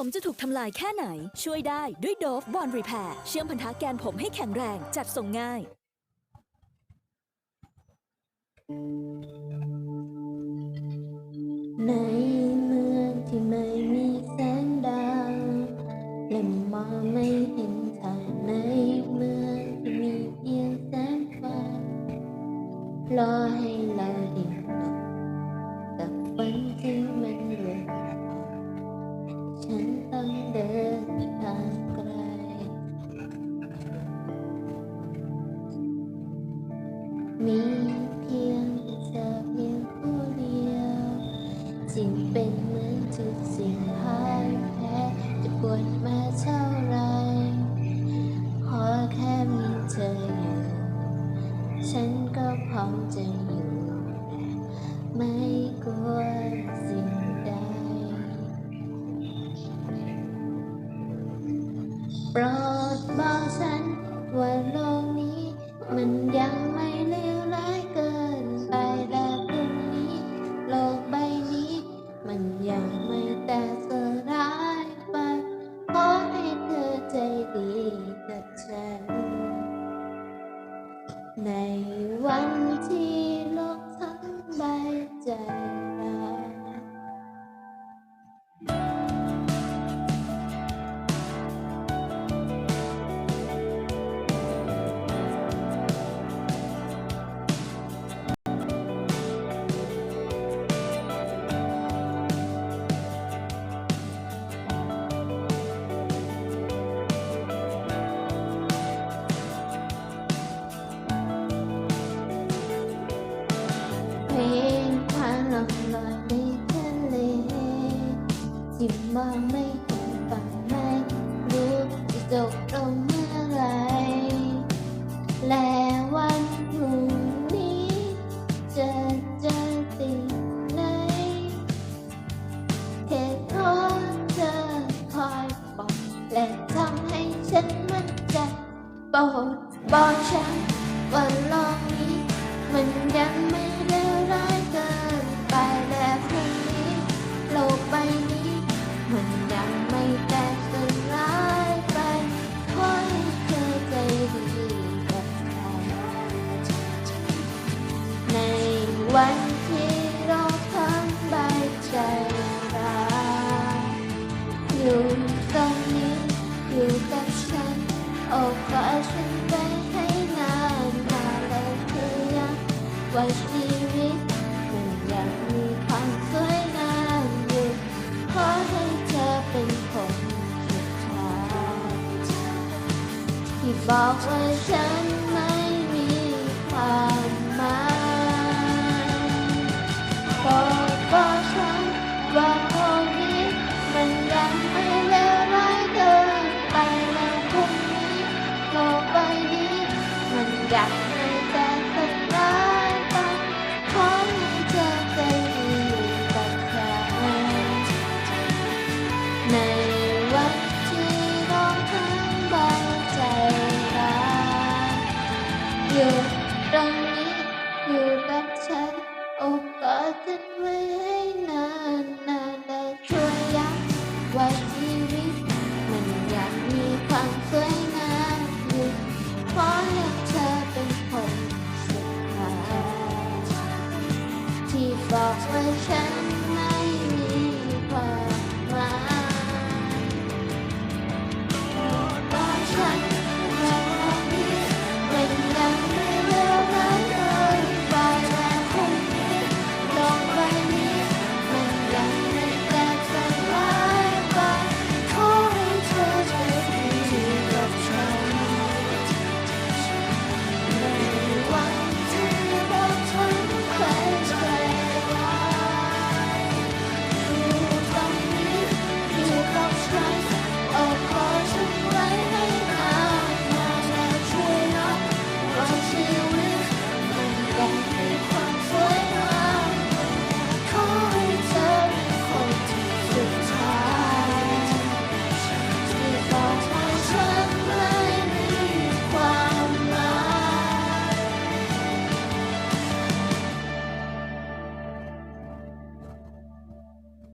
ผมจะถูกทำลายแค่ไหน ช่วยได้ด้วยโดฟบอลรีแพร์เชื่อมพันธะแกนผมให้แข็งแรงจัดส่งง่าย ในเมืองที่ไม่มีแสงดาวและมองไม่เห็นทางในเมืองที่มีเพียงแสงไฟรอให้เราดิ่งลงกับวันที่มัน นเดินทางไกลมีเพียงเธอเพียงผู้เดียวจึงเป็นเหมือนจุดสิ่ โปรดบอกฉันว่าโลกนี้ มันยังไม่เลวร้ายเกินไปและพรุ่งนี้ โลกใบนี้ มันยังไม่แตกสลายไปขอให้เธอใจดีกับฉัน ในวันที่ เพลงพาล่องลอยในทะเลที่มองไม่เห็นฝั่งไม่รู้จะจบลงเมื่อไร และวันพรุ่งนี้จะเจอสิ่งไหนเหตุผลเธอคอยบอกและทำให้ฉันมั่นใจโปรดบอกฉันว่าโลกนี้มันยังไม่ วันที่โลกทั้งใบใจร้าอยู่ตรงนี้อยู่กับฉันโอ้ขอฉันไปให้นานมานเลยคือยังว่าชีวิตมันยังมีความสวยงามอยู่ขอให้เธอเป็นคนสุดท้ายที่บอกว่าฉัน